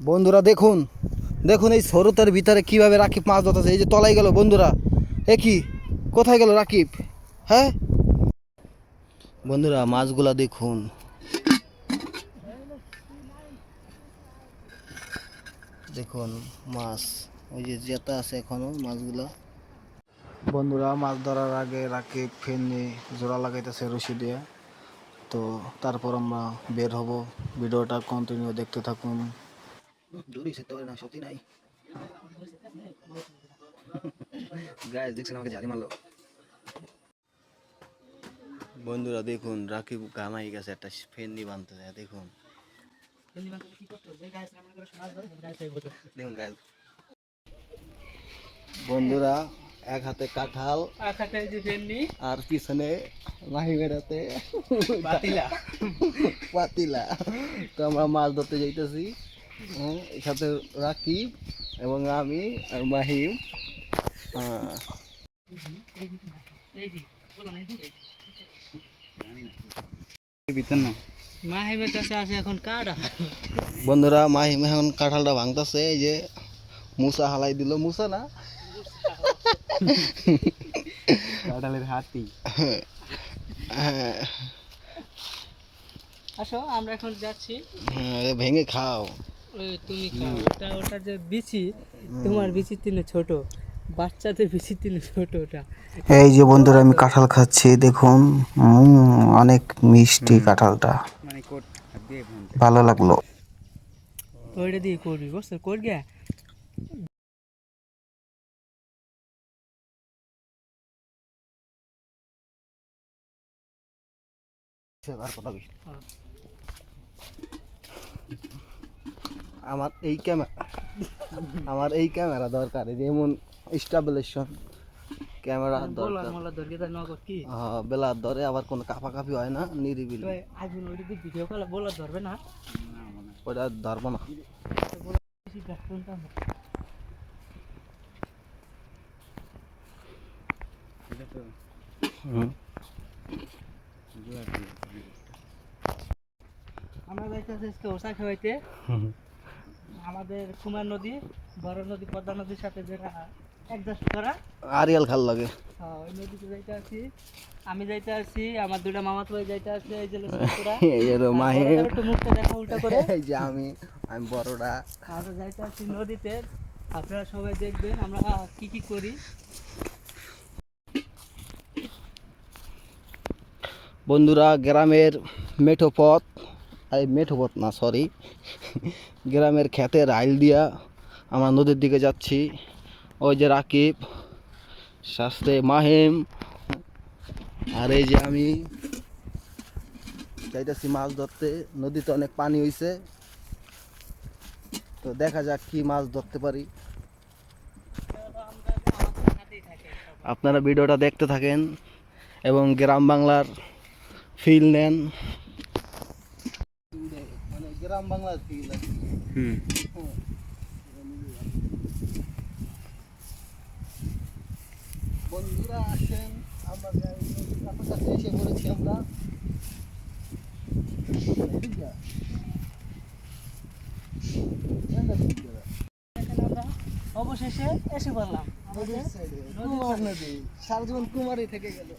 বন্ধুরা দেখুন দেখুন এই স্রোতের ভিতরে কীভাবে রাকিব মাছ ধরতেছে। এই যে তলাই গেল বন্ধুরা। এ কি? কোথায় গেল রাকিব? হ্যাঁ? বন্ধুরা, মাছগুলা দেখুন। দেখুন, মাছ। ওই যে জেতা আছে এখনও মাছগুলা। বন্ধুরা, মাছ ধরার আগে রাকিব ফেনে জোড়া লাগাইতেছে রশি দিয়ে। তো তারপর আমরা বের হব। ভিডিওটা কন্টিনিউ দেখতে থাকুন। না সত্যি নাই গায়ে দেখছেন আমাকে জালি মারলো। বন্ধুরা দেখুন রাকিব গামাই গেছে একটা ফেন্নি বানতেছে দেখুন। দেখুন বন্ধুরা এক হাতে কাঁঠাল আর পিছনে মাহি বেড়াতে পাতিলা। পাতিলা। তো আমরা মাছ ধরতে যাইতেছি। সাথে রাকিব এবং আমি আর মাহিম। হ্যাঁ, ভিতর না মাহিমের কাছে আছে এখন কাটা বন্ধুরা মাহিম এখন কাঁঠালটা ভাঙতেছে এই যে মুসা হালাই দিল। মুসা না? কাঁঠালের হাতি। হ্যাঁ, আসো আমরা এখন যাচ্ছি। হ্যাঁ, ভেঙে খাও। তুমি ওটা ওটা যে বিচি তোমার বিচি তিনে ছোট। বাচ্চাদের বিচি তিনে ছোট ওটা। এই যে বন্ধুরা আমি কাঁঠাল খাচ্ছি দেখুন। অনেক মিষ্টি কাঁঠালটা। মানে ভালো লাগল। ওইটা দিয়ে করবি বুঝছ? কর গিয়া আমার এই ক্যামেরা আমার এই ক্যামেরা দরকার যেমন স্টাবলিশন ক্যামেরা বেলার ধরে আবার কোনো কাপাকাপি হয় না নিরিবিলি। ভিডিও কল বলা ধরবে না? ওটা ধরবো না। আমরা যাইতেছি ওষা খাওয়াইতে। আমাদের কুমার নদী বড় নদী পদ্মা নদীর সাথে যেটা অ্যাডজাস্ট করা। আরিয়াল খাল লাগে। হ্যাঁ, ওই নদীতে যাইতে আছি আমি যাইতে আছি আমার দুটা মামাতো ভাই যাইতে আছে এই যে লক্ষ্মীপুরা। এই যে একটু মুখটা দেখা উল্টা করে। এই যে আমি আমি বড়টা। আমরা যাইতে আছি নদীতে। আপনারা সবাই দেখবেন আমরা কি কি করি। বন্ধুরা গ্রামের মেঠো পথ এই মেঠো পথ না সরি গ্রামের ক্ষেতের আইল দিয়া আমরা নদীর দিকে যাচ্ছি। ওই যে রাকিব, শাস্তে মাহিম, আর এই যে আমি যাইতেছি মাছ ধরতে। নদীতে অনেক পানি হইছে। তো দেখা যাক কি মাছ ধরতে পারি। আপনারা ভিডিওটা দেখতে থাকেন এবং গ্রাম বাংলার ফিল নেন। গ্রাম বাংলার ফিল হুম। বন্ধুরা আসেন আমরা এসে আমরা। অবশেষে এসে নদী সারা জীবন কুমারই থেকে গেল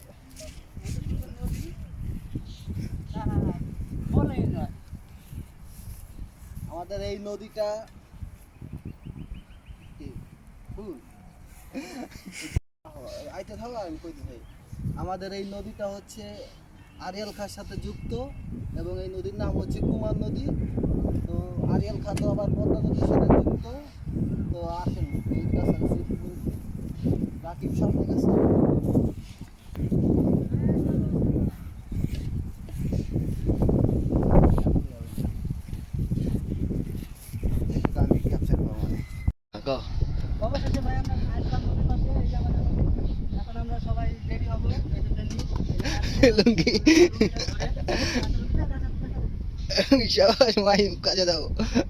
বলেই না আমাদের এই নদীটা আমি আমাদের এই নদীটা হচ্ছে আরিয়াল খার সাথে যুক্ত এবং এই নদীর নাম হচ্ছে কুমার নদী। তো আরিয়াল খা তো আবার পদ্মা নদীর সাথে যুক্ত। তো আসেন রাকিব সামনে গেছে আমি ক্যাপচার করব অবশেষে ভাই আমরা আসলাম নদীর পাশে এই যে আমাদের এখন আমরা সবাই রেডি হব। এই যে ট্রেনিং। লুঙ্গি। সবাই মাহিম কাজে দাও।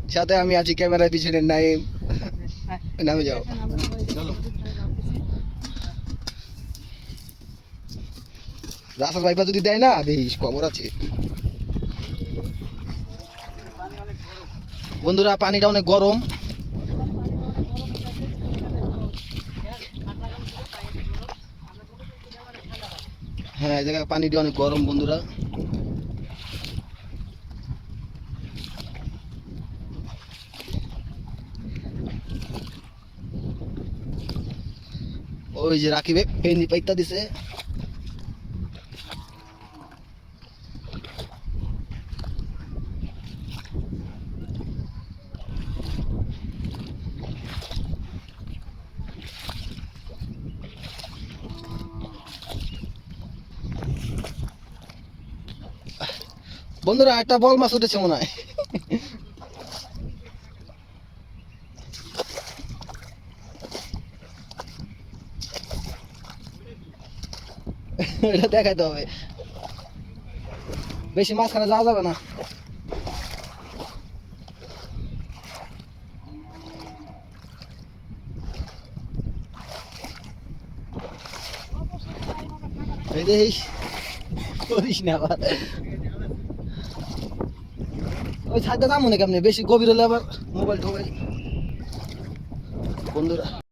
সাথে আমি আছি ক্যামেরার পিছনে নাইম। নামে যাও। চলো। রাস্তার পাইপা যদি দেয় না বেশ খবর আছে। বন্ধুরা পানিটা অনেক গরম। হ্যাঁ এই জায়গায় দিয়ে অনেক গরম বন্ধুরা। ওই যে রাকিবে পেনি পাইতা দিছে। বন্ধুরা, একটা বল মাছ উঠেছে মনে হয়। দেখাইতে হবে। বেশি মাঝখানে যাওয়া যাবে না। দেখিস করিস না আবার। ওই ছাদটা দাম মনে আপনি? বেশি গভীর হলে আবার মোবাইল ঠোবাইল। বন্ধুরা।